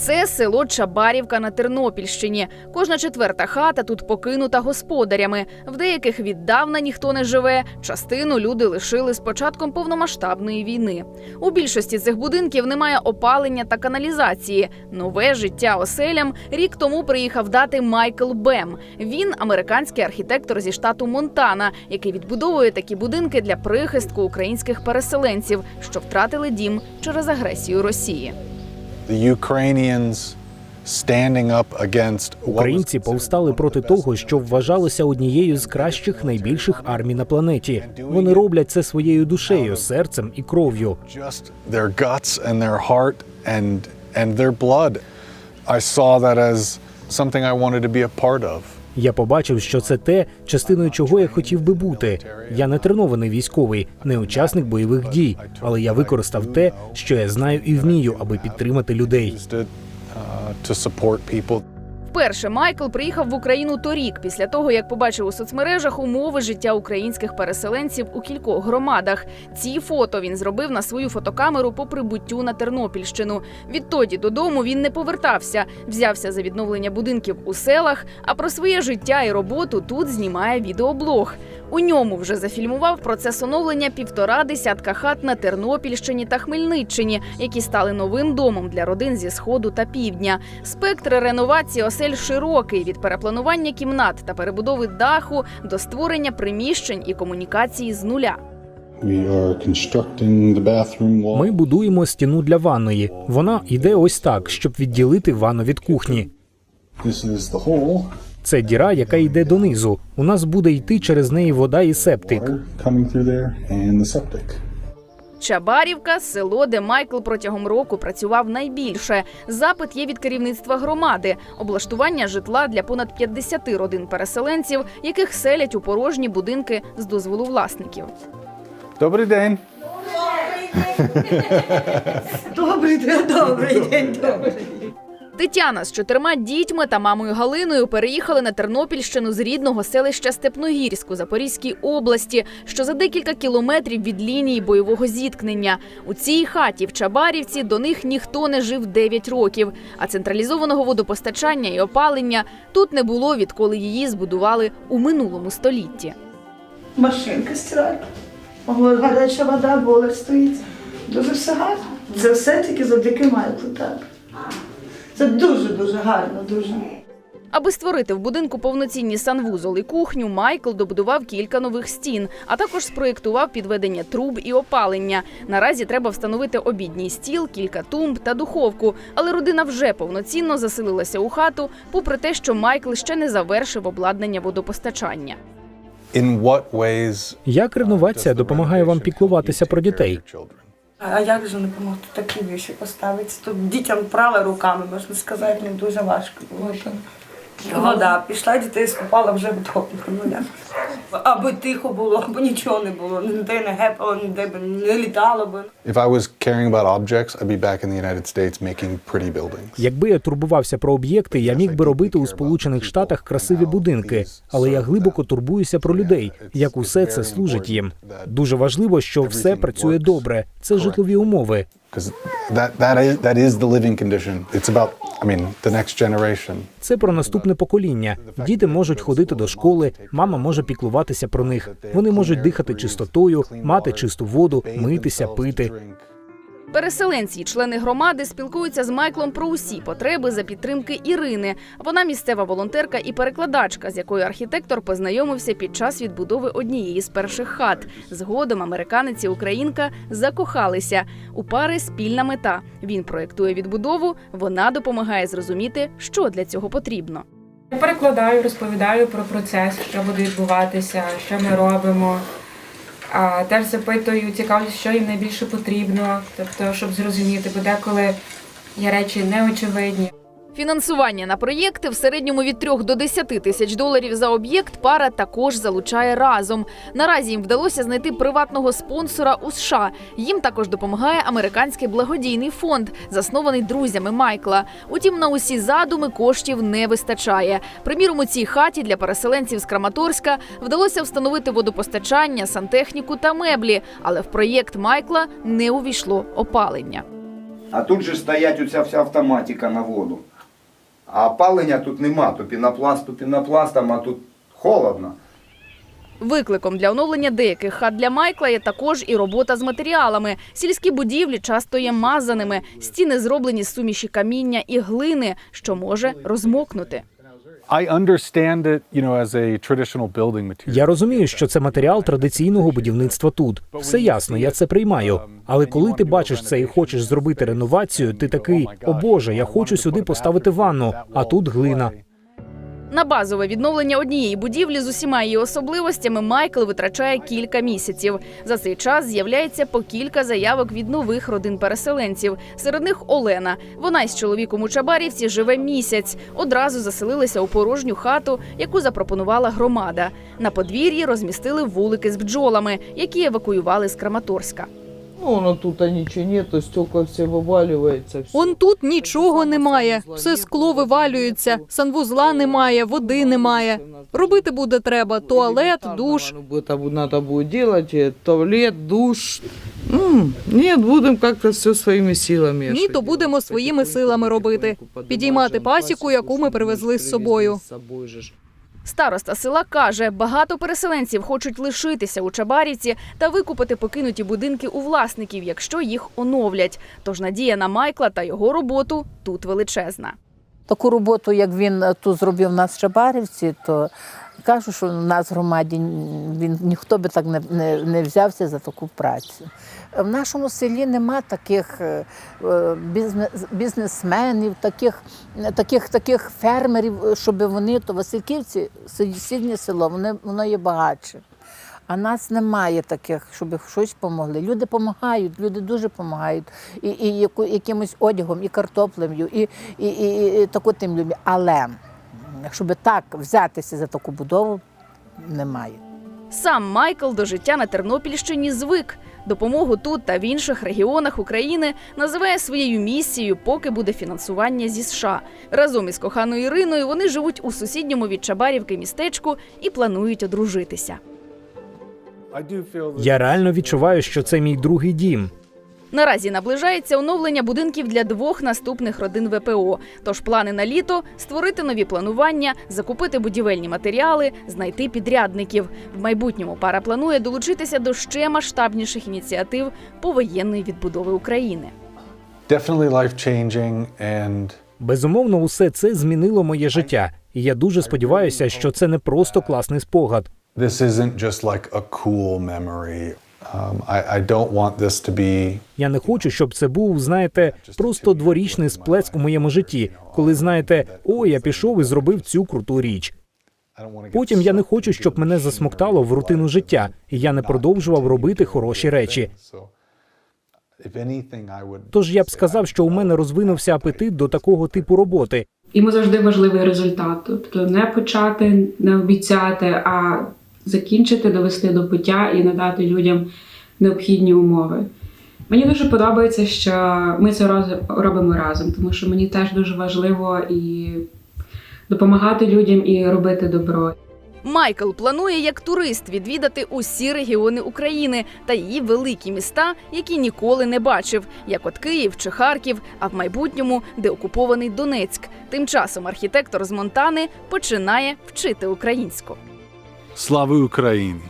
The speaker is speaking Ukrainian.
Це село Чабарівка на Тернопільщині. Кожна четверта хата тут покинута господарями. В деяких віддавна ніхто не живе. Частину люди лишили з початком повномасштабної війни. У більшості цих будинків немає опалення та каналізації. Нове життя оселям рік тому приїхав дати Майкл Бем. Він американський архітектор зі штату Монтана, який відбудовує такі будинки для прихистку українських переселенців, що втратили дім через агресію Росії. Українці повстали проти того, що вважалося однією з кращих найбільших армій на планеті. Вони роблять це своєю душею, серцем і кров'ю. I saw that as something I wanted to be a part of. Я побачив, що це те, частиною чого я хотів би бути. Я не тренований військовий, не учасник бойових дій, але я використав те, що я знаю і вмію, аби підтримати людей. Вперше Майкл приїхав в Україну торік, після того як побачив у соцмережах умови життя українських переселенців у кількох громадах. Ці фото він зробив на свою фотокамеру по прибуттю на Тернопільщину. Відтоді додому він не повертався, взявся за відновлення будинків у селах. А про своє життя і роботу тут знімає відеоблог. У ньому вже зафільмував процес оновлення півтора десятка хат на Тернопільщині та Хмельниччині, які стали новим домом для родин зі сходу та півдня. Спектр реновації осель широкий від перепланування кімнат та перебудови даху до створення приміщень і комунікації з нуля. Ми будуємо стіну для ванної. Вона йде ось так, щоб відділити ванну від кухні. Це діра, яка йде донизу. У нас буде йти через неї вода і септик. Чабарівка село, де Майкл протягом року працював найбільше. Запит є від керівництва громади, облаштування житла для понад 50 родин переселенців, яких селять у порожні будинки з дозволу власників. Добрий день. Добрий день, добрий день, добрий. Тетяна з чотирма дітьми та мамою Галиною переїхали на Тернопільщину з рідного селища Степногірськ у Запорізькій області, що за декілька кілометрів від лінії бойового зіткнення. У цій хаті в Чабарівці до них ніхто не жив 9 років. А централізованого водопостачання і опалення тут не було, відколи її збудували у минулому столітті. Машинка стиральна. Гаряча вода, болер стоїть. Дуже все гарно. Це все тільки завдяки Майклу, так. Це дуже-дуже гарно, дуже. Аби створити в будинку повноцінні санвузол і кухню, Майкл добудував кілька нових стін, а також спроєктував підведення труб і опалення. Наразі треба встановити обідній стіл, кілька тумб та духовку. Але родина вже повноцінно заселилася у хату, попри те, що Майкл ще не завершив обладнання водопостачання. In what ways Як реновація допомагає вам піклуватися про дітей? А як же не допомогти такі віші поставити? Тут дітям прали руками, можна сказати, не дуже важко було. Вода пішла, дітей скупала вже вдома. Аби тихо було, аби нічого не було, ніде не гепало, ніде б не літало би. If I was caring about objects, I'd be back in the United States making pretty buildings. Якби я турбувався про об'єкти, я міг би робити у Сполучених Штатах красиві будинки, але я глибоко турбуюся про людей, як усе це служить їм. Дуже важливо, що все працює добре. Це житлові умови. That, that, is, that is the living condition. It's about, I mean, the next generation. Це про наступне покоління. Діти можуть ходити до школи, мама може піклуватися про них. Вони можуть дихати чистотою, мати чисту воду, митися, пити. Переселенці, члени громади, спілкуються з Майклом про усі потреби за підтримки Ірини. Вона місцева волонтерка і перекладачка, з якою архітектор познайомився під час відбудови однієї з перших хат. Згодом американець і українка закохалися. У пари спільна мета. Він проєктує відбудову, вона допомагає зрозуміти, що для цього потрібно. Я перекладаю, розповідаю про процес, що буде відбуватися, що ми робимо. А теж запитую, цікавлюсь, що їм найбільше потрібно, тобто, щоб зрозуміти, бо деколи є речі неочевидні. Фінансування на проєкти в середньому від 3 до 10 тисяч доларів за об'єкт пара також залучає разом. Наразі їм вдалося знайти приватного спонсора у США. Їм також допомагає американський благодійний фонд, заснований друзями Майкла. Утім, на усі задуми коштів не вистачає. Приміром, у цій хаті для переселенців з Краматорська вдалося встановити водопостачання, сантехніку та меблі, але в проєкт Майкла не увійшло опалення. А тут же стоять оця вся автоматика на воду. А опалення тут нема, то пінопласт, то пінопластом, а тут холодно. Викликом для оновлення деяких хат для Майкла є також і робота з матеріалами. Сільські будівлі часто є мазаними, стіни зроблені з суміші каміння і глини, що може розмокнути. Я розумію, що це матеріал традиційного будівництва тут. Все ясно, я це приймаю. Але коли ти бачиш це і хочеш зробити реновацію, ти такий: о Боже, я хочу сюди поставити ванну, а тут глина. На базове відновлення однієї будівлі з усіма її особливостями Майкл витрачає кілька місяців. За цей час з'являється по кілька заявок від нових родин переселенців. Серед них Олена. Вона із чоловіком у Чабарівці живе місяць. Одразу заселилася у порожню хату, яку запропонувала громада. На подвір'ї розмістили вулики з бджолами, які евакуювали з Краматорська. Ну, ну тут нічого нету, стекла все вивалюється. Все. Он тут нічого немає. Все скло вивалюється, санвузла немає, води немає. Робити буде треба туалет, душ. Надо буде робити, туалет, душ. Ні, будемо як-то все своїми силами. Ні, то будемо своїми силами робити. Підіймати пасіку, яку ми привезли з собою. Староста села каже, багато переселенців хочуть лишитися у Чабарівці та викупити покинуті будинки у власників, якщо їх оновлять. Тож надія на Майкла та його роботу тут величезна. таку роботу, як він е, тут зробив нас, чабарівці, то кажу, що в нас в громаді він ніхто би так не, не, не взявся за таку працю. В нашому селі нема таких е, е, бізнес, бізнесменів, таких, таких, таких фермерів, щоб вони, то Васильківці, сусіднє село, вони, воно є багатше. А нас немає таких, щоб щось допомогли. Люди допомагають, люди дуже допомагають. І, і якимось одягом, і картоплею, і, і, і, і таку тим люблю. Але щоб так взятися за таку будову, немає. Сам Майкл до життя на Тернопільщині звик. Допомогу тут та в інших регіонах України називає своєю місією, поки буде фінансування зі США. Разом із коханою Іриною вони живуть у сусідньому від Чабарівки містечку і планують одружитися. Я реально відчуваю, що це мій другий дім. Наразі наближається оновлення будинків для двох наступних родин ВПО. Тож плани на літо створити нові планування, закупити будівельні матеріали, знайти підрядників. В майбутньому пара планує долучитися до ще масштабніших ініціатив повоєнної відбудови України. Безумовно, усе це змінило моє життя, і я дуже сподіваюся, що це не просто класний спогад. this isn't just like a cool memory. Um, I, I don't want this to be Я не хочу, щоб це був, знаєте, просто дворічний сплеск у моєму житті, коли знаєте, о, я пішов і зробив цю круту річ. Потім я не хочу, щоб мене засмоктало в рутину життя, і я не продовжував робити хороші речі. Тож я б сказав, що у мене розвинувся апетит до такого типу роботи. Йому завжди важливий результат. Тобто не почати, не обіцяти, а закінчити, довести до пуття і надати людям необхідні умови. Мені дуже подобається, що ми це робимо разом, тому що мені теж дуже важливо і допомагати людям і робити добро. Майкл планує як турист відвідати усі регіони України та її великі міста, які ніколи не бачив, як от Київ чи Харків, а в майбутньому деокупований Донецьк. Тим часом архітектор з Монтани починає вчити українську. Слава Україні!